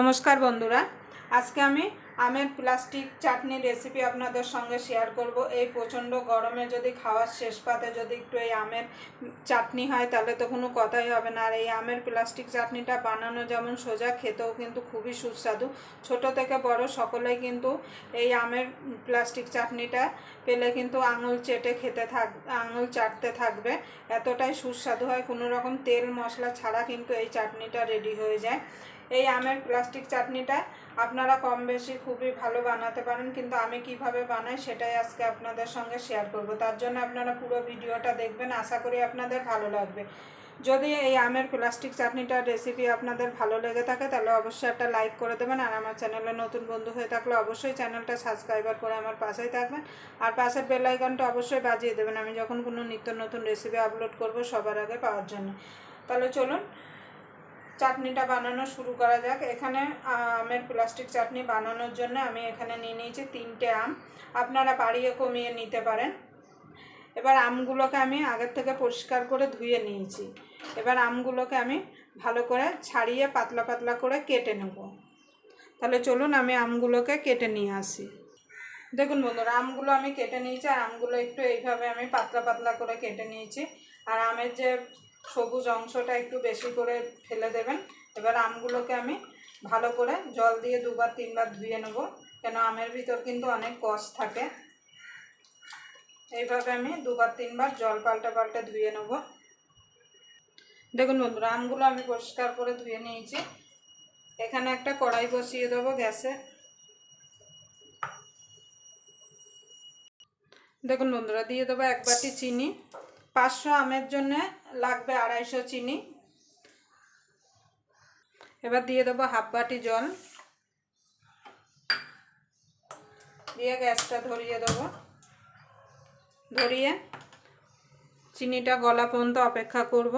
নমস্কার বন্ধুরা। আজকে আমি আমের প্লাস্টিক চাটনি রেসিপি আপনাদের সঙ্গে শেয়ার করব। এই প্রচণ্ড গরমে যদি খাওয়ার শেষ পাতে যদি একটু এই আমের চাটনি হয়, তাহলে তো কোনো কথাই হবে না। আর এই আমের প্লাস্টিক চাটনিটা বানানো যেমন সোজা, খেতেও কিন্তু খুবই সুস্বাদু। ছোট থেকে বড় সকলেই কিন্তু এই আমের প্লাস্টিক চাটনিটা পেলে কিন্তু আঙুল চেটে খেতে থাক, আঙুল চাটতে থাকবে। এতটাই সুস্বাদু হয়, কোনো রকম তেল মশলা ছাড়া কিন্তু এই চাটনিটা রেডি হয়ে যায়। এই আমের প্লাস্টিক চাটনিটা আপনারা কম বেশি খুবই ভালো বানাতে পারেন, কিন্তু আমি কীভাবে বানাই সেটাই আজকে আপনাদের সঙ্গে শেয়ার করব। তার জন্য আপনারা পুরো ভিডিওটা দেখবেন, আশা করি আপনাদের ভালো লাগবে। যদি এই আমের প্লাস্টিক চাটনিটার রেসিপি আপনাদের ভালো লেগে থাকে, তাহলে অবশ্যই একটা লাইক করে দেবেন, আর আমার চ্যানেলে নতুন বন্ধু হয়ে থাকলে অবশ্যই চ্যানেলটা সাবস্ক্রাইবার করে আমার পাশেই থাকবেন, আর পাশের বেল আইকনটা অবশ্যই বাজিয়ে দেবেন। আমি যখন কোনো নিত্য নতুন রেসিপি আপলোড করব সবার আগে পাওয়ার জন্য। তাহলে চলুন চাটনিটা বানানো শুরু করা যাক। এখানে আমের প্লাস্টিক চাটনি বানানোর জন্য আমি এখানে নিয়ে নিয়েছি তিনটে আম। আপনারা বাড়িয়ে কমিয়ে নিতে পারেন। এবার আমগুলোকে আমি আগের থেকে পরিষ্কার করে ধুয়ে নিয়েছি। এবার আমগুলোকে আমি ভালো করে ছাড়িয়ে পাতলা পাতলা করে কেটে নেব। তাহলে চলুন আমি আমগুলোকে কেটে নিয়ে আসি। দেখুন বন্ধুরা, আমগুলো আমি কেটে নিয়েছি, আর আমগুলো একটু এইভাবে আমি পাতলা পাতলা করে কেটে নিয়েছি। আর আমের যে সবুজ অংশটা একটু বেশি করে ফেলে দেবেন। এবার আমগুলোকে আমি ভালো করে জল দিয়ে দুবার, তিনবার ধুয়ে নেব। কেন আমের ভিতর কিন্তু অনেক কষ থাকে। এইভাবে আমি দুবার, তিনবার জল পাল্টে পাল্টে ধুয়ে নেব। দেখুন বন্ধুরা, আমগুলো আমি পরিষ্কার করে ধুয়ে নিয়েছি। এখানে একটা কড়াই বসিয়ে দেবো গ্যাসে। দেখুন বন্ধুরা, দিয়ে দেবো এক বাটি চিনি। পাঁচশো আমের জন্যে লাগবে আড়াইশো চিনি। এবার দিয়ে দেবো হাফ বাটি জল। দিয়ে গ্যাসটা ধরিয়ে দেবো। ধরিয়ে চিনিটা গলা পর্যন্ত অপেক্ষা করব।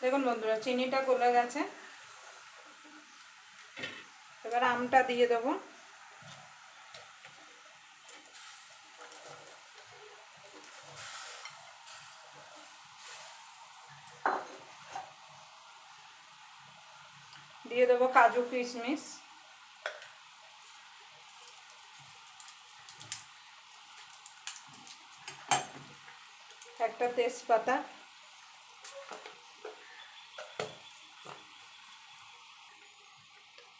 দেখুন বন্ধুরা, চিনিটা গলে গেছে। এবার আমটা দিয়ে দেবো। দিয়ে দেবো কাজু কিশমিশ। একটা তেজপাতা।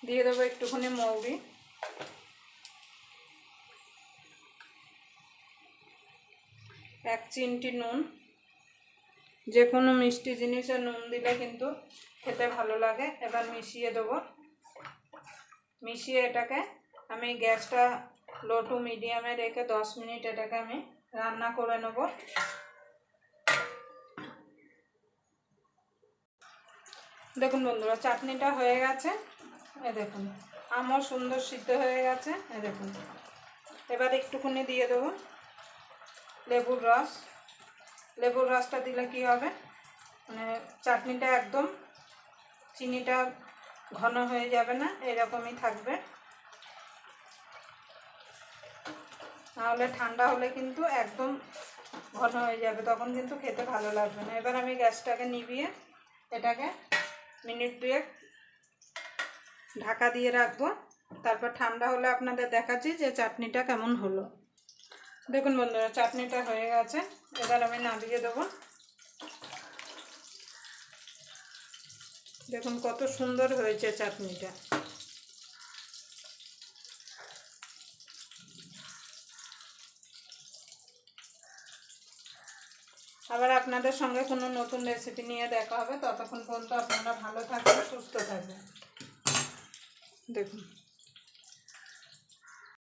দিয়ে দেবো একটুখানি মৌরি। এক চিমটি নুন। যে কোনো মিষ্টি জিনিসে নুন দিলে কিন্তু খেতে ভালো লাগে। এবার মিশিয়ে দেবো। মিশিয়ে এটাকে আমি গ্যাসটা লো টু মিডিয়ামে রেখে দশ মিনিট এটাকে আমি রান্না করে নেব। দেখুন বন্ধুরা, চাটনিটা হয়ে গেছে। এ দেখুন, আমও সুন্দর সিদ্ধ হয়ে গেছে। এ দেখুন, এবার একটুখানি দিয়ে দেবো লেবুর রস। লেবুর রসটা দিলে কি হবে? মানে চাটনিটা একদম চিনিটা ঘন হয়ে যাবে না, এরকমই থাকবে। নাহলে ঠান্ডা হলে কিন্তু একদম ঘন হয়ে যাবে, তখন কিন্তু খেতে ভালো লাগবে না। এবার আমি গ্যাসটাকে নিভিয়ে এটাকে মিনিট দুয়েক ঢাকা দিয়ে রাখব। তারপর ঠান্ডা হলে আপনাদের দেখাচ্ছি যে চাটনিটা কেমন হলো। দেখুন বন্ধুরা, চাটনিটা হয়ে গেছে। এবার আমি নামিয়ে দেবো। দেখুন কত সুন্দর হয়েছে চাটনিটা। আবার আপনাদের সঙ্গে কোনো নতুন রেসিপি নিয়ে দেখা হবে। ততক্ষণ পর্যন্ত আপনারা ভালো থাকবেন, সুস্থ থাকবেন। দেখুন।